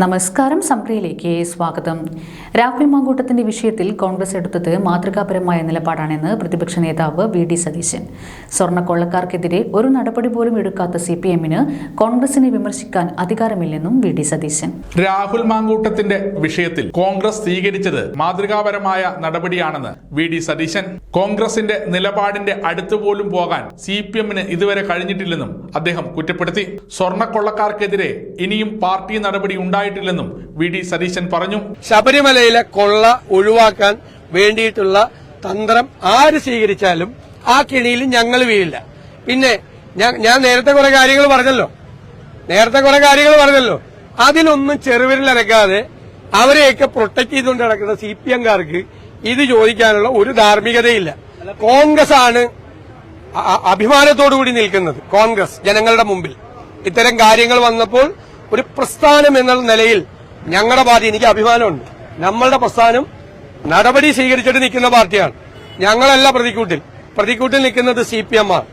നമസ്കാരം സംപ്രിയയിലേക്ക് സ്വാഗതം. രാഹുൽ മാങ്കൂട്ടത്തിന്റെ വിഷയത്തിൽ കോൺഗ്രസ് എടുത്തത് മാതൃകാപരമായ നിലപാടാണെന്ന് പ്രതിപക്ഷ നേതാവ് വി ഡി സതീശൻ. സ്വർണക്കൊള്ളക്കാർക്കെതിരെ ഒരു നടപടി പോലും എടുക്കാത്ത സി പി എമ്മിന് കോൺഗ്രസിനെ വിമർശിക്കാൻ അധികാരമില്ലെന്നും വി ഡി സതീശൻ. രാഹുൽ മാങ്കൂട്ടത്തിന്റെ വിഷയത്തിൽ കോൺഗ്രസ് സ്വീകരിച്ചത് മാതൃകാപരമായ നടപടിയാണെന്ന് വി ഡി സതീശൻ. കോൺഗ്രസിന്റെ നിലപാടിന്റെ അടുത്തുപോലും പോകാൻ സി പി എമ്മിന് ഇതുവരെ കഴിഞ്ഞിട്ടില്ലെന്നും അദ്ദേഹം കുറ്റപ്പെടുത്തി. സ്വർണക്കൊള്ളക്കാർക്കെതിരെ ഇനിയും പാർട്ടി നടപടി ഉണ്ടായിട്ടില്ലെന്നും വി ഡി സതീശൻ പറഞ്ഞു. ശബരിമലയിലെ കൊള്ള ഒഴിവാക്കാൻ വേണ്ടിയിട്ടുള്ള തന്ത്രം ആര് സ്വീകരിച്ചാലും ആ കിണിയിൽ ഞങ്ങൾ വീഴില്ല. പിന്നെ ഞാൻ നേരത്തെ കുറെ കാര്യങ്ങൾ പറഞ്ഞല്ലോ. നേരത്തെ കുറെ കാര്യങ്ങൾ പറഞ്ഞല്ലോ. അതിലൊന്നും ചെറുവിരലനക്കാതെ അവരെയൊക്കെ പ്രൊട്ടക്ട് ചെയ്തുകൊണ്ട് നടക്കുന്ന സി പി എംകാർക്ക് ഇത് ചോദിക്കാനുള്ള ഒരു ധാർമ്മികതയില്ല. കോൺഗ്രസ് ആണ് അഭിമാനത്തോടു കൂടി നിൽക്കുന്നത്. കോൺഗ്രസ് ജനങ്ങളുടെ മുമ്പിൽ. ഇത്തരം കാര്യങ്ങൾ വന്നപ്പോൾ ഒരു പ്രസ്ഥാനം എന്ന നിലയിൽ ഞങ്ങളുടെ പാർട്ടി എനിക്ക് അഭിമാനമുണ്ട്. നമ്മളുടെ പ്രസ്ഥാനം നടപടി സ്വീകരിച്ചിട്ട് നിൽക്കുന്ന പാർട്ടിയാണ്. ഞങ്ങളല്ല പ്രതിക്കൂട്ടിൽ. പ്രതിക്കൂട്ടിൽ നിൽക്കുന്നത് സി പി എം ആണ്.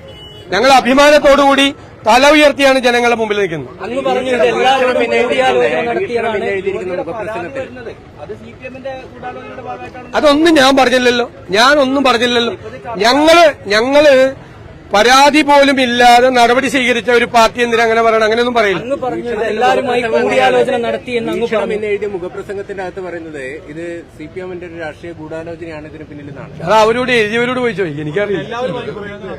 ഞങ്ങൾ അഭിമാനത്തോടുകൂടി തല ഉയർത്തിയാണ് ജനങ്ങളുടെ മുമ്പിൽ നിൽക്കുന്നത്. അന്ന് പറഞ്ഞു ഇത് എല്ലാവരും അതൊന്നും ഞാൻ പറഞ്ഞില്ലല്ലോ. ഞാനൊന്നും ഒന്നും പറഞ്ഞില്ലല്ലോ. ഞങ്ങൾ ഞങ്ങൾ പരാതി പോലും ഇല്ലാതെ നടപടി സ്വീകരിച്ച ഒരു പാർട്ടി എന്തിനാ അങ്ങനെ പറയണം? അങ്ങനെയൊന്നും പറയില്ല. അങ്ങ് പറഞ്ഞു ഇത് എല്ലാവരുമായി കൂടിയാലോചന നടത്തി എന്ന് അങ്ങ് പറഞ്ഞു. ഇന്ന് എഴുതിയ മുഖപ്രസംഗത്തിന്റെ അകത്ത് പറയുന്നത് ഇത് സി പി എമ്മിന്റെ ഒരു രാഷ്ട്രീയ ഗൂഢാലോചനയാണ് ഇതിന് പിന്നിൽ അത് അവരോട് എഴുതിയവരോട് പോയി ചോദിക്കും. എനിക്കറിയില്ല.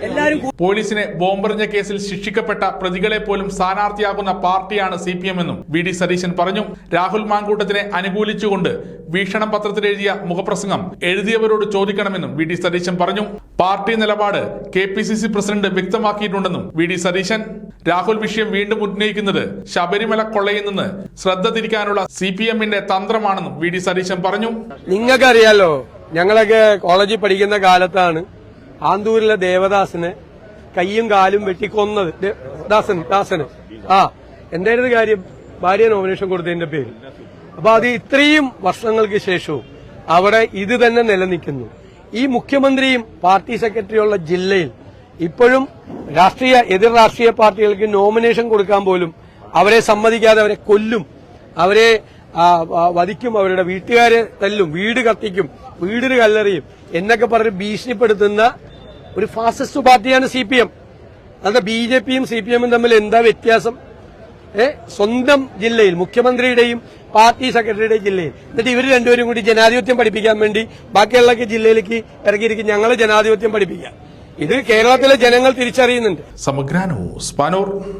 എല്ലാവരും പോലീസിനെ ബോംബെറിഞ്ഞ കേസിൽ ശിക്ഷിക്കപ്പെട്ട പ്രതികളെ പോലും സ്ഥാനാർത്ഥിയാകുന്ന പാർട്ടിയാണ് സി പി എം എന്നും വി ഡി സതീശൻ പറഞ്ഞു. രാഹുൽ മാങ്കൂട്ടത്തിനെ അനുകൂലിച്ചുകൊണ്ട് വീക്ഷണം പത്രത്തിൽ എഴുതിയ മുഖപ്രസംഗം എഴുതിയവരോട് ചോദിക്കണമെന്നും വി ഡി സതീശൻ പറഞ്ഞു. പാർട്ടി നിലപാട് K P C C president വ്യക്തമാക്കിയിട്ടുണ്ടെന്നും V D Satheesan. Rahul വിഷയം വീണ്ടും ഉന്നയിക്കുന്നത് ശബരിമല കൊള്ളയിൽ നിന്ന് ശ്രദ്ധ തിരിക്കാനുള്ള സി പി എമ്മിന്റെ തന്ത്രമാണെന്നും വി ഡി സതീശൻ പറഞ്ഞു. നിങ്ങൾക്കറിയാലോ ഞങ്ങളൊക്കെ കോളേജിൽ പഠിക്കുന്ന കാലത്താണ് ആന്തൂരിലെ ദേവദാസിനെ കയ്യും കാലും വെട്ടിക്കൊന്നത്. ദാസൻ ദാസന്. ആ എന്തായിരുന്നു കാര്യം? ഭാര്യ നോമിനേഷൻ കൊടുത്തതിന്റെ പേര്. അപ്പൊ അത് ഇത്രയും വർഷങ്ങൾക്ക് ശേഷവും അവിടെ ഇത് തന്നെ നിലനിൽക്കുന്നു. ഈ മുഖ്യമന്ത്രിയും പാർട്ടി സെക്രട്ടറിയുള്ള ജില്ലയിൽ ഇപ്പോഴും രാഷ്ട്രീയ എതിർ രാഷ്ട്രീയ പാർട്ടികൾക്ക് നോമിനേഷൻ കൊടുക്കാൻ പോലും അവരെ സമ്മതിക്കാതെ അവരെ കൊല്ലും. അവരെ വധിക്കും അവരുടെ വീട്ടുകാരെ തല്ലും വീട് കത്തിക്കും വീടിന് കല്ലെറിയും എന്നൊക്കെ പറഞ്ഞ് ഭീഷണിപ്പെടുത്തുന്ന ഒരു ഫാസിസ്റ്റ് പാർട്ടിയാണ് സി പി എം അത് ബി ജെ പിയും സി പി എമ്മും തമ്മിൽ എന്താ വ്യത്യാസം? സ്വന്തം ജില്ലയിൽ മുഖ്യമന്ത്രിയുടെയും പാർട്ടി സെക്രട്ടറിയുടെയും ജില്ലയിൽ. എന്നിട്ട് ഇവർ രണ്ടുപേരും കൂടി ജനാധിപത്യം പഠിപ്പിക്കാൻ വേണ്ടി ബാക്കിയുള്ള ജില്ലയിലേക്ക് ഇറങ്ങിയിരിക്കും ഞങ്ങൾ ജനാധിപത്യം പഠിപ്പിക്കാം ഇത് കേരളത്തിലെ ജനങ്ങൾ തിരിച്ചറിയുന്നുണ്ട്. സമഗ്ര ന്യൂസ്